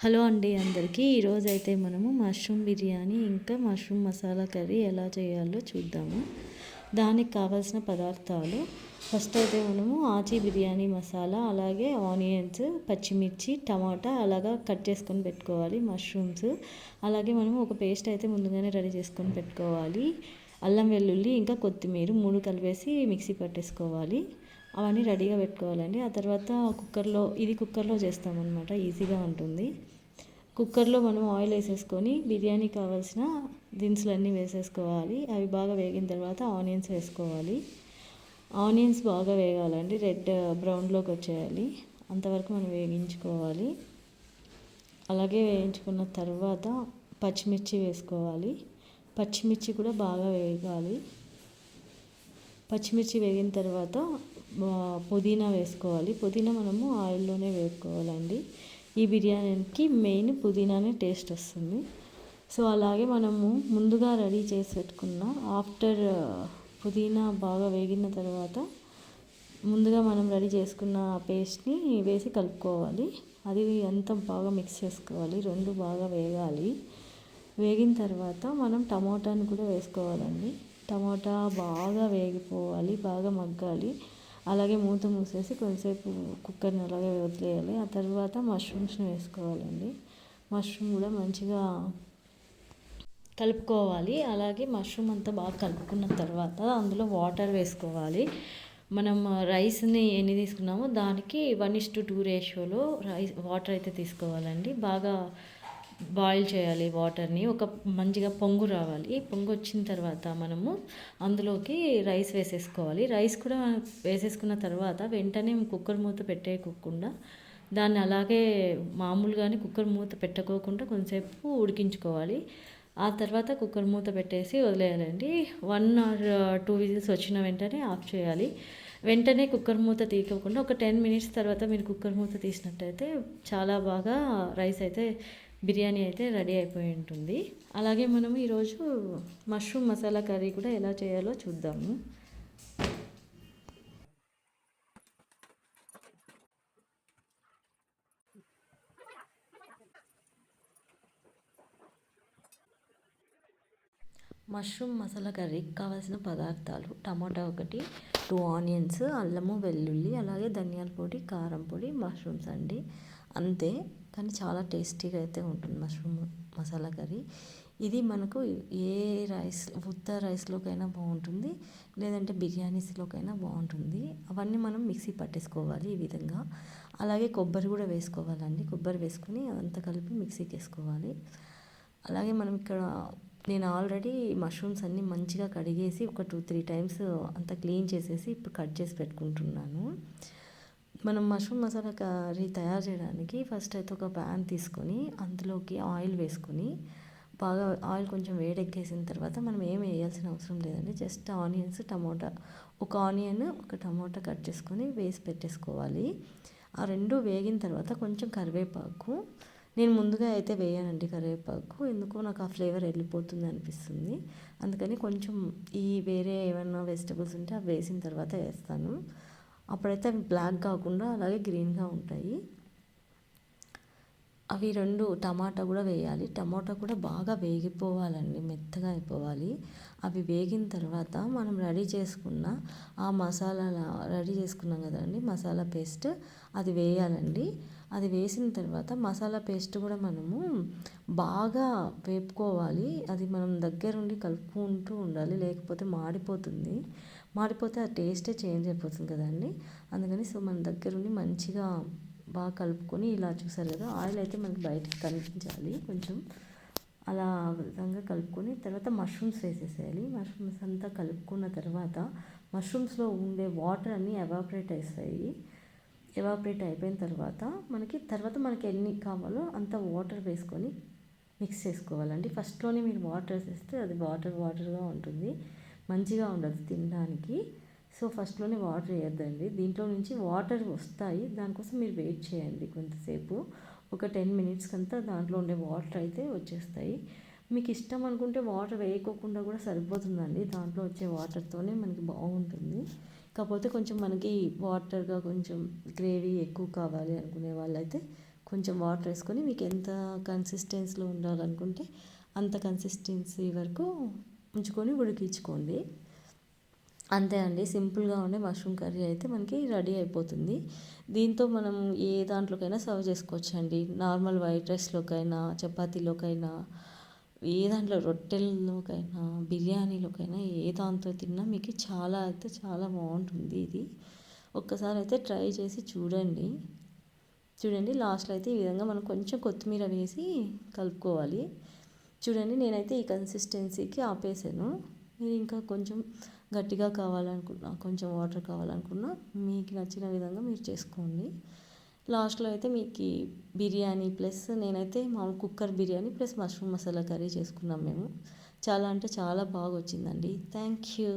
Hello అండి అందరికీ. ఈరోజు అయితే మనము మష్రూమ్ బిర్యానీ ఇంకా మష్రూమ్ మసాలా కర్రీ ఎలా చేయాలో చూద్దాము. దానికి కావాల్సిన పదార్థాలు. ఫస్ట్ అయితే మనము ఆచి బిర్యానీ మసాలా అలాగే ఆనియన్స్ పచ్చిమిర్చి టమాటా అలాగా కట్ చేసుకొని పెట్టుకోవాలి మష్రూమ్స్. అలాగే మనము ఒక పేస్ట్ అయితే ముందుగానే రెడీ చేసుకొని పెట్టుకోవాలి. అల్లం వెల్లుల్లి ఇంకా కొత్తిమీర మూడు కలిపేసి మిక్సీ పట్టేసుకోవాలి. అవన్నీ రెడీగా పెట్టుకోవాలండి. ఆ తర్వాత కుక్కర్లో ఇది కుక్కర్లో చేస్తామన్నమాట. ఈజీగా ఉంటుంది. కుక్కర్లో మనం ఆయిల్ వేసేసుకొని బిర్యానీ కావాల్సిన దినుసులన్నీ వేసేసుకోవాలి. అవి బాగా వేగిన తర్వాత ఆనియన్స్ వేసుకోవాలి. ఆనియన్స్ బాగా వేగాలండి. రెడ్ బ్రౌన్లోకి వచ్చేయాలి. అంతవరకు మనం వేగించుకోవాలి. అలాగే వేయించుకున్న తర్వాత పచ్చిమిర్చి వేసుకోవాలి. పచ్చిమిర్చి కూడా బాగా వేగాలి. పచ్చిమిర్చి వేగిన తర్వాత పుదీనా వేసుకోవాలి. పుదీనా మనము ఆయిల్లోనే వేసుకోవాలండి ఈ బిర్యానీకి మెయిన్ పుదీనానే టేస్ట్ వస్తుంది. సో అలాగే మనము ముందుగా రెడీ చేసి పెట్టుకున్న ఆఫ్టర్ పుదీనా బాగా వేగిన తర్వాత ముందుగా మనం రెడీ చేసుకున్న పేస్ట్ని వేసి కలుపుకోవాలి. అది అంతా బాగా మిక్స్ చేసుకోవాలి. రెండు బాగా వేగాలి. వేగిన తర్వాత మనం టమోటాను కూడా వేసుకోవాలండి. టమోటా బాగా వేగిపోవాలి బాగా మగ్గాలి. అలాగే మూత మూసేసి కొంతసేపు కుక్కర్ని అలాగే వదిలేయాలి. ఆ తర్వాత మష్రూమ్స్ని వేసుకోవాలండి. మష్రూమ్ కూడా మంచిగా కలుపుకోవాలి. అలాగే మష్రూమ్ అంతా బాగా కలుపుకున్న తర్వాత అందులో వాటర్ వేసుకోవాలి. మనం రైస్ని ఎన్ని తీసుకున్నామో దానికి వన్ ఇస్ టు టూ రేషియోలో రైస్ వాటర్ అయితే తీసుకోవాలండి. బాగా బాయిల్ చేయాలి వాటర్ని ఒక మంచిగా పొంగు రావాలి. పొంగు వచ్చిన తర్వాత మనము అందులోకి రైస్ వేసేసుకోవాలి. రైస్ కూడా వేసేసుకున్న తర్వాత వెంటనే కుక్కర్ మూత పెట్టేయకుండా దాన్ని అలాగే మామూలుగానే కుక్కర్ మూత పెట్టకోకుండా కొంతసేపు ఉడికించుకోవాలి. ఆ తర్వాత కుక్కర్ మూత పెట్టేసి వదిలేయాలండి. వన్ ఆర్ టూ విజిల్స్ వచ్చిన వెంటనే ఆఫ్ చేయాలి. వెంటనే కుక్కర్ మూత తీయకుండా ఒక టెన్ మినిట్స్ తర్వాత మీరు కుక్కర్ మూత తీసినట్టయితే చాలా బాగా రైస్ అయితే బిర్యానీ అయితే రెడీ అయిపోయి ఉంటుంది. అలాగే మనం ఈరోజు మష్రూమ్ మసాలా కర్రీ కూడా ఎలా చేయాలో చూద్దాము మష్రూమ్ మసాలా కర్రీకి కావాల్సిన పదార్థాలు టమాటా ఒకటి టూ ఆనియన్స్ అల్లము వెల్లుల్లి అలాగే ధనియాల పొడి కారం పొడి మష్రూమ్స్ అండి. అంతే. కానీ చాలా టేస్టీగా అయితే ఉంటుంది మష్రూమ్ మసాలా కర్రీ. ఇది మనకు ఏ రైస్ ఉత్త రైస్లోకైనా బాగుంటుంది లేదంటే బిర్యానీస్లోకైనా బాగుంటుంది. అవన్నీ మనం మిక్సీ పట్టేసుకోవాలి ఈ విధంగా. అలాగే కొబ్బరి కూడా వేసుకోవాలండి. కొబ్బరి వేసుకుని అదంతా కలిపి మిక్సీకి వేసుకోవాలి అలాగే మనం ఇక్కడ నేను ఆల్రెడీ మష్రూమ్స్ అన్నీ మంచిగా కడిగేసి ఒక టూ త్రీ టైమ్స్ అంతా క్లీన్ చేసేసి ఇప్పుడు కట్ చేసి పెట్టుకుంటున్నాను. మనం మష్రూమ్ మసాలా కర్రీ తయారు చేయడానికి ఫస్ట్ అయితే ఒక ప్యాన్ తీసుకొని అందులోకి ఆయిల్ వేసుకొని బాగా ఆయిల్ కొంచెం వేడెక్కేసిన తర్వాత మనం ఏం వేయాల్సిన అవసరం లేదండి జస్ట్ ఆనియన్స్ టమోటా. ఒక ఆనియన్ ఒక టమోటా కట్ చేసుకొని వేసి పెట్టేసుకోవాలి. ఆ రెండు వేగిన తర్వాత కొంచెం కరివేపాకు. నేను ముందుగా అయితే వేయనండి కరివేపాకు ఎందుకో నాకు ఆ ఫ్లేవర్ వెళ్ళిపోతుంది అనిపిస్తుంది. అందుకని కొంచెం ఈ వేరే ఏమైనా వెజిటబుల్స్ ఉంటే అవి వేసిన తర్వాత వేస్తాను. అప్పుడైతే అవి బ్లాక్ కాకుండా అలాగే గ్రీన్గా ఉంటాయి. అవి రెండు టమాటా కూడా వేయాలి. టమాటా కూడా బాగా వేగిపోవాలండి మెత్తగా అయిపోవాలి. అవి వేగిన తర్వాత మనం రెడీ చేసుకున్న ఆ మసాలా రెడీ చేసుకున్నాం కదండి మసాలా పేస్ట్ అది వేయాలండి. అది వేసిన తర్వాత మసాలా పేస్ట్ కూడా మనము బాగా వేపుకోవాలి. అది మనం దగ్గరుండి కలుపుకుంటూ ఉండాలి లేకపోతే మాడిపోతుంది. మాడిపోతే ఆ టేస్టే చేంజ్ అయిపోతుంది కదండి. అందుకని సో మన దగ్గరుండి మంచిగా బాగా కలుపుకొని ఇలా చూసారు కదా ఆయిల్ అయితే మనకి బయటకి కనిపించాలి కొంచెం. అలా విధంగా కలుపుకొని తర్వాత మష్రూమ్స్ వేసేసేయాలి. మష్రూమ్స్ అంతా కలుపుకున్న తర్వాత మష్రూమ్స్లో ఉండే వాటర్ అన్నీ ఎవాపరేట్ అవుతాయి ఎవాపరేట్ అయిపోయిన తర్వాత మనకి తర్వాత మనకి ఎన్ని కావాలో అంత వాటర్ వేసుకొని మిక్స్ చేసుకోవాలండి. ఫస్ట్లోనే మీరు వాటర్ వేసేస్తే అది వాటర్ వాటర్గా ఉంటుంది. మంచిగా ఉండదు తినడానికి. సో ఫస్ట్లోనే వాటర్ వేయద్దండి. దీంట్లో నుంచి వాటర్ వస్తాయి. దానికోసం మీరు వెయిట్ చేయండి కొంతసేపు. ఒక టెన్ మినిట్స్ అంతా దాంట్లో ఉండే వాటర్ అయితే వచ్చేస్తాయి. మీకు ఇష్టం అనుకుంటే వాటర్ వేయకోకుండా కూడా సరిపోతుందండి. దాంట్లో వచ్చే వాటర్తోనే మనకి బాగుంటుంది. కాకపోతే కొంచెం మనకి వాటర్గా కొంచెం గ్రేవీ ఎక్కువ కావాలి అనుకునే వాళ్ళైతే కొంచెం వాటర్ వేసుకొని మీకు ఎంత కన్సిస్టెన్సీలో ఉండాలనుకుంటే అంత కన్సిస్టెన్సీ వరకు ఉంచుకొని ఉడికించుకోండి. అంతే అండి. సింపుల్గా ఉండే మష్రూమ్ కర్రీ అయితే మనకి రెడీ అయిపోతుంది. దీంతో మనం ఏ దాంట్లోకైనా సర్వ్ చేసుకోవచ్చు అండి నార్మల్ వైట్ రైస్లోకైనా చపాతీలోకైనా ఏ దాంట్లో రొట్టెల్లోకైనా బిర్యానీలోకైనా ఏ దాంతో తిన్నా మీకు చాలా అయితే చాలా బాగుంటుంది ఇది. ఒక్కసారి అయితే ట్రై చేసి చూడండి. చూడండి లాస్ట్లో అయితే ఈ విధంగా మనం కొంచెం కొత్తిమీర వేసి కలుపుకోవాలి. చూడండి నేనైతే ఈ కన్సిస్టెన్సీకి ఆపేసాను. మీరు ఇంకా కొంచెం గట్టిగా కావాలనుకున్నా కొంచెం వాటర్ కావాలనుకున్నా మీకు నచ్చిన విధంగా మీరు చేసుకోండి. లాస్ట్లో అయితే మీకు బిర్యానీ ప్లస్ నేనైతే మామూలు cooker biryani plus mushroom masala curry చేసుకున్నాం మేము. చాలా అంటే చాలా బాగా వచ్చిందండి. Thank you.